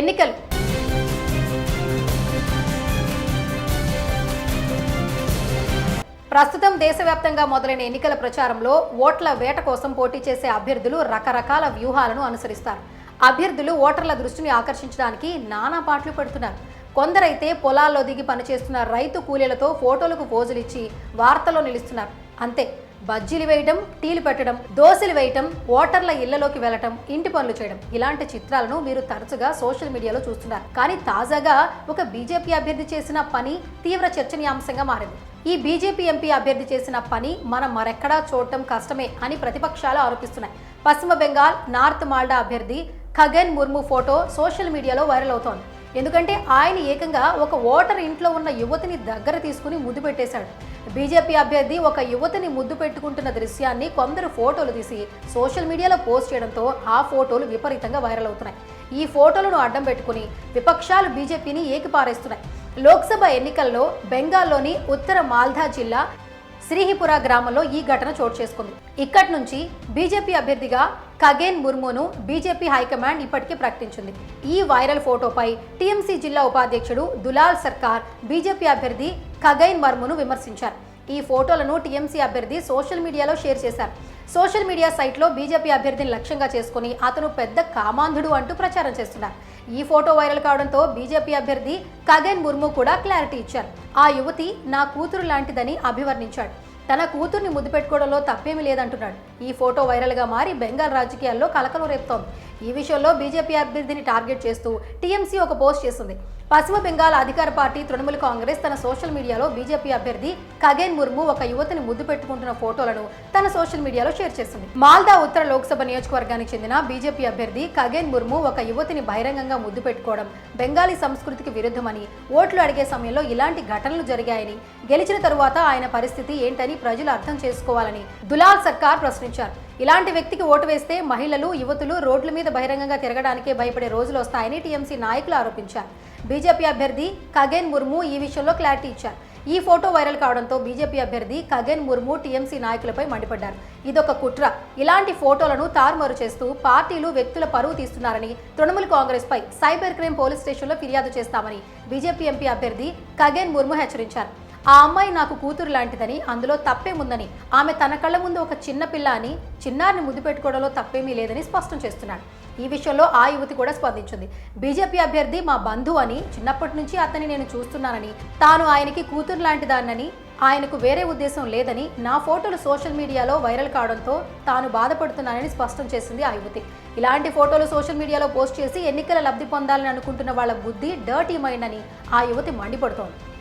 ఎన్నికలు. ప్రస్తుతం దేశవ్యాప్తంగా మొదలైన ఎన్నికల ప్రచారంలో ఓట్ల వేట కోసం పోటీ చేసే అభ్యర్థులు రకరకాల వ్యూహాలను అనుసరిస్తారు. అభ్యర్థులు ఓటర్ల దృష్టిని ఆకర్షించడానికి నానా పాటలు పెడుతున్నారు. కొందరైతే పొలాల్లో దిగి పనిచేస్తున్న రైతు కూలీలతో ఫోటోలకు పోజులిచ్చి వార్తల్లో నిలుస్తున్నారు. అంతే. బజ్జీలు వేయటం టీలు పెట్టడం దోశలు వేయటం ఓటర్ల ఇళ్ళలోకి వెళ్ళటం ఇంటి పనులు చేయడం ఇలాంటి చిత్రాలను మీరు తరచుగా సోషల్ మీడియాలో చూస్తున్నారు. కానీ తాజాగా ఒక బీజేపీ అభ్యర్థి చేసిన పని తీవ్ర చర్చనీయాంశంగా మారింది. ఈ బీజేపీ ఎంపీ అభ్యర్థి చేసిన పని మనం మరెక్కడా చూడటం కష్టమే అని ప్రతిపక్షాలు ఆరోపిస్తున్నాయి. పశ్చిమ బెంగాల్ నార్త్ మాల్డా అభ్యర్థి ఖగన్ ముర్ము ఫోటో సోషల్ మీడియాలో వైరల్ అవుతోంది. ఎందుకంటే ఆయన ఏకంగా ఒక ఓటర్ ఇంట్లో ఉన్న యువతిని దగ్గర తీసుకుని ముద్దు పెట్టేశాడు. బీజేపీ అభ్యర్థి ఒక యువతిని ముద్దు పెట్టుకుంటున్న దృశ్యాన్ని కొందరు ఫోటోలు తీసి సోషల్ మీడియాలో పోస్ట్ చేయడంతో ఆ ఫోటోలు విపరీతంగా వైరల్ అవుతున్నాయి. ఈ ఫోటోలను అడ్డం పెట్టుకుని విపక్షాలు బీజేపీని ఏకిపారేస్తున్నాయి. లోక్సభ ఎన్నికల్లో బెంగాల్లోని ఉత్తర మాల్దా జిల్లా శ్రీహిపుర గ్రామంలో ఈ ఘటన చోటు చేసుకుంది. ఇక్కడి నుంచి బీజేపీ అభ్యర్థిగా కగేన్ ముర్మును బీజేపీ హైకమాండ్ ఇప్పటికే ప్రకటించింది. ఈ వైరల్ ఫోటోపై టీఎంసీ జిల్లా ఉపాధ్యక్షుడు దులాల్ సర్కార్ బీజేపీ అభ్యర్థి ఖగైన్ మర్మును విమర్శించారు. ఈ ఫోటోలను టీఎంసీ అభ్యర్థి సోషల్ మీడియాలో షేర్ చేశారు. సోషల్ మీడియా సైట్లో బీజేపీ అభ్యర్థిని లక్ష్యంగా చేసుకుని అతను పెద్ద కామాంధుడు అంటూ ప్రచారం చేస్తున్నారు. ఈ ఫోటో వైరల్ కావడంతో బీజేపీ అభ్యర్థి ఖగన్ ముర్ము కూడా క్లారిటీ ఇచ్చారు. ఆ యువతి నా కూతురు లాంటిదని అభివర్ణించాడు. తన కూతుర్ని ముద్దు పెట్టుకోవడంలో తప్పేమీ లేదంటున్నాడు. ఈ ఫోటో వైరల్గా మారి బెంగాల్ రాజకీయాల్లో కలకలం రేపుతోంది. ఈ విషయంలో బీజేపీ అభ్యర్థిని టార్గెట్ చేస్తూ టీఎంసీ ఒక పోస్ట్ చేసింది. పశ్చిమ బెంగాల్ అధికార పార్టీ తృణమూల్ కాంగ్రెస్ తన సోషల్ మీడియాలో బీజేపీ అభ్యర్థి ఖగేన్ ముర్ము ఒక యువతిని ముద్దు పెట్టుకుంటున్న ఫోటోలను తన సోషల్ మీడియాలో షేర్ చేసింది. మాల్దా ఉత్తర లోక్సభ నియోజకవర్గానికి చెందిన బీజేపీ అభ్యర్థి ఖగేన్ ముర్ము ఒక యువతిని బహిరంగంగా ముద్దు పెట్టుకోవడం బెంగాలీ సంస్కృతికి విరుద్ధమని ఓట్లు అడిగే సమయంలో ఇలాంటి ఘటనలు జరిగాయని గెలిచిన తరువాత ఆయన పరిస్థితి ఏంటని ప్రజలు అర్థం చేసుకోవాలని దులాల్ సర్కార్ ప్రశ్నించారు. ఇలాంటి వ్యక్తికి ఓటు వేస్తే మహిళలు యువతులు రోడ్ల మీద బహిరంగంగా తిరగడానికే భయపడే రోజులు వస్తాయని టీఎంసీ నాయకులు ఆరోపించారు. బీజేపీ అభ్యర్థి ఖగేన్ ముర్ము ఈ విషయంలో క్లారిటీ ఇచ్చారు. ఈ ఫోటో వైరల్ కావడంతో బీజేపీ అభ్యర్థి కగేన్ ముర్ము టీఎంసీ నాయకులపై మండిపడ్డారు. ఇదొక కుట్ర. ఇలాంటి ఫోటోలను తారుమారు చేస్తూ పార్టీలు వ్యక్తుల పరువు తీస్తున్నారని తృణమూల్ కాంగ్రెస్ పై సైబర్ క్రైమ్ పోలీస్ స్టేషన్లో ఫిర్యాదు చేస్తామని బీజేపీ ఎంపీ అభ్యర్థి కగేన్ ముర్ము హెచ్చరించారు. ఆ అమ్మాయి నాకు కూతురు లాంటిదని అందులో తప్పేముందని ఆమె తన కళ్ళ ముందు ఒక చిన్న పిల్ల అని చిన్నారిని ముద్దు పెట్టుకోవడంలో తప్పేమీ లేదని స్పష్టం చేస్తున్నాడు. ఈ విషయంలో ఆ యువతి కూడా స్పందించింది. బీజేపీ అభ్యర్థి మా బంధువు అని చిన్నప్పటి నుంచి అతన్ని నేను చూస్తున్నానని తాను ఆయనకి కూతురు లాంటిదాన్నని ఆయనకు వేరే ఉద్దేశం లేదని నా ఫోటోలు సోషల్ మీడియాలో వైరల్ కావడంతో తాను బాధపడుతున్నానని స్పష్టం చేసింది ఆ యువతి. ఇలాంటి ఫోటోలు సోషల్ మీడియాలో పోస్ట్ చేసి ఎన్నికల లబ్ధి పొందాలని అనుకుంటున్న వాళ్ళ బుద్ధి డర్టీ మైండ్ అని ఆ యువతి మండిపడుతోంది.